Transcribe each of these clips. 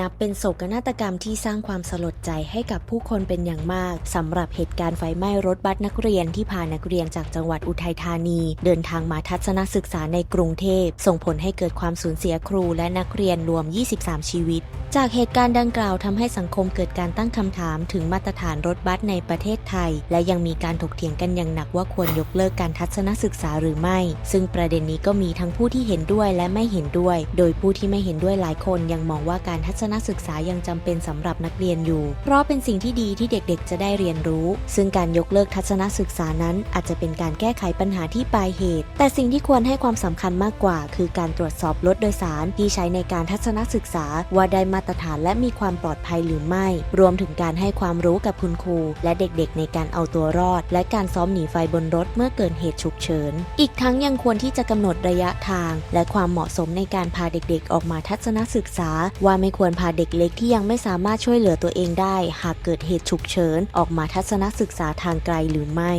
นับเป็นโศกนาฏกรรมที่สร้างความสลดใจให้กับผู้คนเป็นอย่างมากสำหรับเหตุการณ์ไฟไหม้รถบัสนักเรียนที่พานักเรียนจากจังหวัดอุทัยธานี เดินทางมาทัศนศึกษาในกรุงเทพ ส่งผลให้เกิดความสูญเสียครูและนักเรียนรวม 23 ชีวิต จากเหตุการณ์ดังกล่าวทำให้สังคมเกิดการตั้งคำถามถึงมาตรฐานรถบัสในประเทศไทย และยังมีการถกเถียงกันอย่างหนักว่าควรยกเลิกการทัศนศึกษาหรือไม่ ซึ่งประเด็นนี้ก็มีทั้งผู้ที่เห็นด้วยและไม่เห็นด้วย โดยผู้ที่ไม่เห็นด้วยหลายคนยังมองว่าการทัศศนศึกษายังจำเป็นสำหรับนักเรียนอยู่ เพราะเป็นสิ่งที่ดีที่เด็กๆ จะได้เรียนรู้ ซึ่งการยกเลิกทัศนศึกษานั้น อาจจะเป็นการแก้ไขปัญหาที่ปลายเหตุ แต่สิ่งที่ควรให้ความสำคัญมากกว่า คือการตรวจสอบรถโดยสารที่ใช้ในการทัศนศึกษา ว่าได้มาตรฐานและมีความปลอดภัยหรือไม่ รวมถึงการให้ความรู้กับคุณครู และเด็กๆ ในการเอาตัวรอด และการซ้อมหนีไฟบนรถเมื่อเกิดเหตุฉุกเฉิน อีกทั้งยังควรที่จะกำหนดระยะทาง และความเหมาะสมในการพาเด็กๆ ออกมาทัศนศึกษาว่าไม่ควรพาเด็กเล็กที่ยังไม่สามารถช่วยเหลือตัวเองได้ หากเกิดเหตุฉุกเฉิน ออกมาทัศนศึกษาทางไกลหรือไม่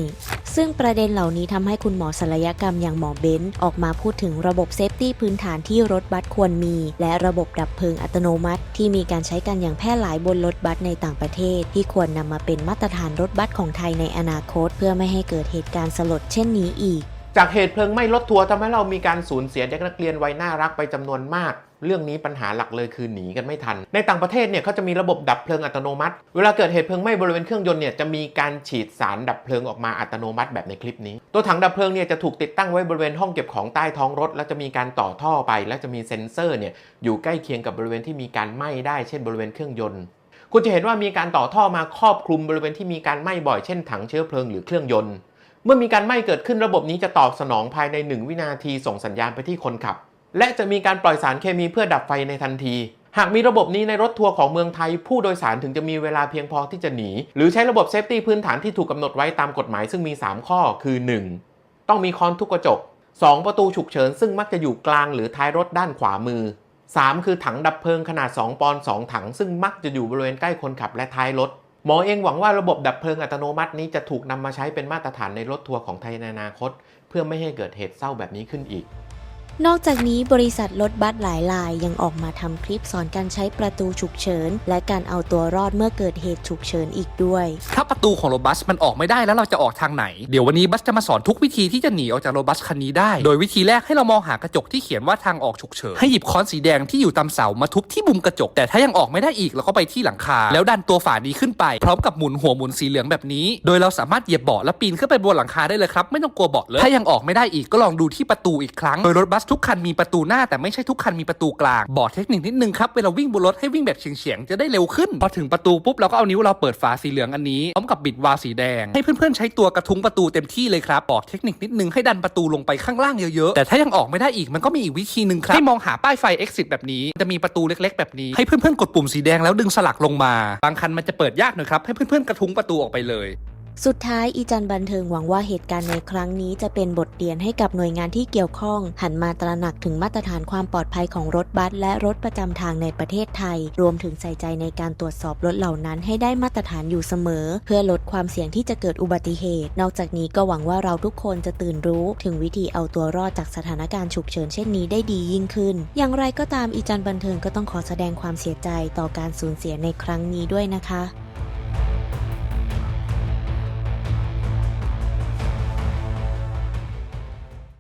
ซึ่งประเด็นเหล่านี้ทำให้คุณหมอศัลยกรรมอย่างหมอเบนซ์ออกมาพูดถึงระบบเซฟตี้พื้นฐานที่รถบัสควรมี และระบบดับเพลิงอัตโนมัติ ที่มีการใช้กันอย่างแพร่หลายบนรถบัสในต่างประเทศ ที่ควรนำมาเป็นมาตรฐานรถบัสของไทยในอนาคต เพื่อไม่ให้เกิดเหตุการณ์สลดเช่นนี้อีก จากเหตุเพลิงไหม้รถทัวร์ทำให้เรามีการสูญเสียเด็กนักเรียนวัยน่ารักไปจำนวนมาก เรื่องนี้ปัญหาหลักเลยคือหนีกันไม่ทัน ในต่างประเทศเนี่ยเขาจะมีระบบดับเพลิงอัตโนมัติ เวลาเกิดเหตุเพลิงไหม้บริเวณเครื่องยนต์เนี่ยจะมีการฉีดสารดับเพลิงออกมาอัตโนมัติแบบในคลิปนี้ ตัวถังดับเพลิงเนี่ยจะถูกติดตั้งไว้บริเวณห้องเก็บของใต้ท้องรถ แล้วจะมีการต่อท่อไป และจะมีเซ็นเซอร์เนี่ยอยู่ใกล้เคียงกับบริเวณที่มีการไหม้ได้เช่นบริเวณเครื่องยนต์คุณจะเห็นว่ามีการต่อท่อมาครอบคลุมบริเวณที่มีการไหม้บ่อยเช่นถังเชื้อเพลิงหรือเครื่องยนต์ เมื่อมีการไหม้เกิดขึ้นระบบนี้จะตอบสนองภายใน 1 วินาทีส่งสัญญาณไปที่คนขับ และจะมีการปล่อยสารเคมีเพื่อดับไฟในทันที หากมีระบบนี้ในรถทัวร์ของเมืองไทย ผู้โดยสารถึงจะมีเวลาเพียงพอที่จะหนี หรือใช้ระบบเซฟตี้พื้นฐานที่ถูกกำหนดไว้ตามกฎหมายซึ่งมี 3 ข้อคือ 1. ต้องมีคอนทุกกระจก 2 ประตูฉุกเฉินซึ่งมักจะอยู่กลางหรือท้ายรถด้านขวามือ 3 คือถังดับเพลิงขนาด 2 ปอนด์2ถัง ซึ่งมักจะอยู่บริเวณใกล้คนขับและท้ายรถ หมอเองหวังว่าระบบดับเพลิงอัตโนมัตินี้จะถูกนำมาใช้เป็นมาตรฐานในรถทัวร์ของไทยในอนาคต เพื่อไม่ให้เกิดเหตุเศร้าแบบนี้ขึ้นอีก นอกจากนี้บริษัทรถบัสหลายรายยังออกมาทำคลิปสอนการใช้ประตูฉุกเฉิน และการเอาตัวรอดเมื่อเกิดเหตุฉุกเฉินอีกด้วย ถ้าประตูของรถบัสมันออกไม่ได้แล้วเราจะออกทางไหน เดี๋ยววันนี้บัสจะมาสอนทุกวิธีที่จะหนีออกจากรถบัสคันนี้ได้ โดยวิธีแรกให้เรามองหากระจกที่เขียนว่าทางออกฉุกเฉิน ให้หยิบค้อนสีแดงที่อยู่ตามเสามาทุบที่มุมกระจก แต่ถ้ายังออกไม่ได้อีกเราก็ไปที่หลังคา แล้วดันตัวฝานี้ขึ้นไป พร้อมกับหมุนหัวหมุนสีเหลืองแบบนี้ โดยเราสามารถเหยียบเบาะและปีนขึ้นไปบนหลังคาได้เลยครับไม่ต้องกลัวเบาะเลยถ้ายังออกไม่ได้อีกก็ลองดูที่ประตูอีกครั้งโดยรถบัสทุกคันมีประตูหน้าแต่ไม่ใช่ทุกคันมีประตูกลาง บอกเทคนิคนิดนึงครับเวลาวิ่งบนรถให้วิ่งแบบเฉียงๆจะได้เร็วขึ้น พอถึงประตูปุ๊บเราก็เอานิ้วเราเปิดฝาสีเหลืองอันนี้พร้อมกับบิดวาล์วสีแดง ให้เพื่อนๆใช้ตัวกระทุ้งประตูเต็มที่เลยครับบอกเทคนิคนิดนึงให้ดันประตูลงไปข้างล่างเยอะๆแต่ถ้ายังออกไม่ได้อีกมันก็มีอีกวิธีหนึ่งครับให้มองหาป้ายไฟ exit แบบนี้จะมีประตูเล็ก ๆ แบบนี้ให้เพื่อนๆกดปุ่มสีแดงแล้วดึงสลักลงมา บางคันมันจะเปิดยากหน่อยครับให้เพื่อนๆกระทุ้งประตูออกไปเลย สุดท้ายอีจันบันเทิงหวังว่าเหตุการณ์ในครั้งนี้จะเป็นบทเรียนให้กับหน่วยงานที่เกี่ยวข้อง หันมาตระหนักถึงมาตรฐานความปลอดภัยของรถบัสและรถประจำทางในประเทศไทย รวมถึงใส่ใจในการตรวจสอบรถเหล่านั้นให้ได้มาตรฐานอยู่เสมอ เพื่อลดความเสี่ยงที่จะเกิดอุบัติเหตุ นอกจากนี้ก็หวังว่าเราทุกคนจะตื่นรู้ ถึงวิธีเอาตัวรอดจากสถานการณ์ฉุกเฉินเช่นนี้ได้ดียิ่งขึ้น อย่างไรก็ตามอีจันบันเทิงก็ต้องขอแสดงความเสียใจต่อการสูญเสียในครั้งนี้ด้วยนะคะ